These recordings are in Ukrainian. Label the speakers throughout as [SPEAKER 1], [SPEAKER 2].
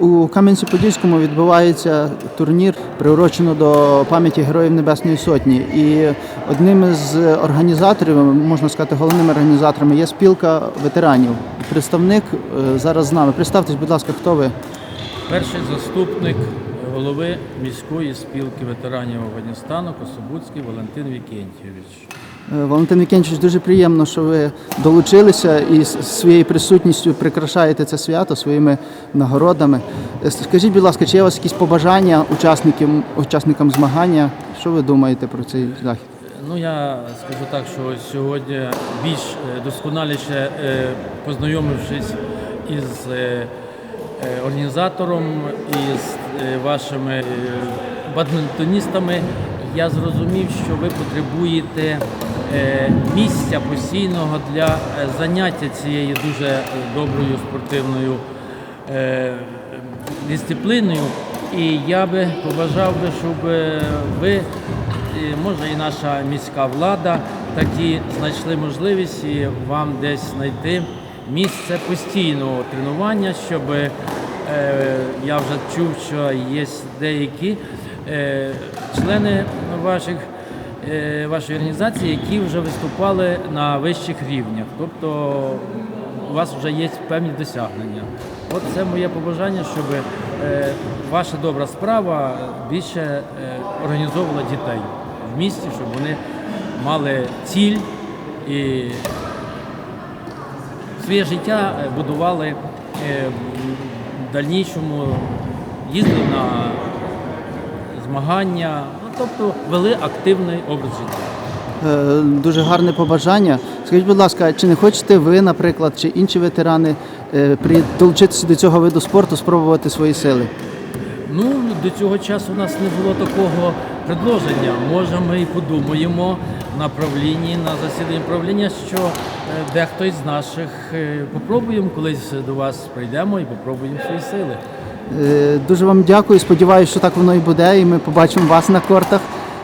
[SPEAKER 1] У Кам'янці-Подільському відбувається турнір, приурочено до пам'яті Героїв Небесної Сотні. І одним із організаторів, можна сказати, головними організаторами є спілка ветеранів. Представник е, зараз з нами. Представтесь, будь ласка, хто ви?
[SPEAKER 2] Перший заступник голови міської спілки ветеранів Афганістану Кособудський Валентин Вікентьєвич.
[SPEAKER 1] Е, Валентин Вікенчич, дуже приємно, що ви долучилися і своєю присутністю прикрашаєте це свято своїми нагородами. Е, Скажіть, будь ласка, чи є у вас якісь побажання учасникам, учасникам змагання? Що ви думаєте про цей захід?
[SPEAKER 2] Ну я скажу так, що сьогодні більш е, досконаліше познайомившись із організатором і з е, вашими бадмінтоністами, я зрозумів, що ви потребуєте місця постійного для е, заняття цією дуже е, доброю спортивною е, дисципліною. І я би побажав би, щоб е, ви, е, може і наша міська влада, такі знайшли можливість і вам десь знайти місце постійного тренування, щоб е, я вже чув, що є деякі е, члени ваших е, вашої організації, які вже виступали на вищих рівнях. Тобто у вас вже є певні досягнення. От це моє побажання, щоб е, ваша добра справа більше е, організовувала дітей в місті, щоб вони мали ціль і своє життя е, будували е, в дальнішому, їздили на змагання, тобто вели активний образ життя.
[SPEAKER 1] Е, Дуже гарне побажання. Скажіть, будь ласка, чи не хочете ви, наприклад, чи інші ветерани е, долучитися до цього виду спорту, спробувати свої сили?
[SPEAKER 2] Ну, до цього часу у нас не було такого предложення. Може, ми і подумаємо на правлінні, на засіданні правління, що е, дехто із наших е, попробуємо колись до вас прийдемо і попробуємо свої сили.
[SPEAKER 1] Е, Дуже вам дякую. Сподіваюся, що так воно і буде, і ми побачимо вас на кортах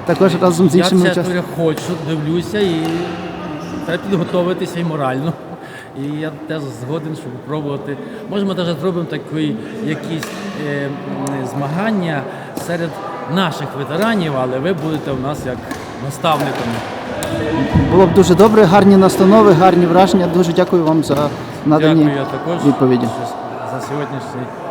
[SPEAKER 1] також разом з
[SPEAKER 2] Я
[SPEAKER 1] іншими
[SPEAKER 2] це
[SPEAKER 1] учасниками.
[SPEAKER 2] говорю, хочу, дивлюся і треба підготуватися і морально. І я теж згоден, щоб спробувати. Може, ми навіть зробимо такі якісь е, змагання серед наших ветеранів, але ви будете у нас як наставниками.
[SPEAKER 1] Було б дуже добре, гарні настанови, гарні враження. Дуже дякую вам за надані
[SPEAKER 2] Дякую я також
[SPEAKER 1] відповіді.
[SPEAKER 2] за сьогоднішній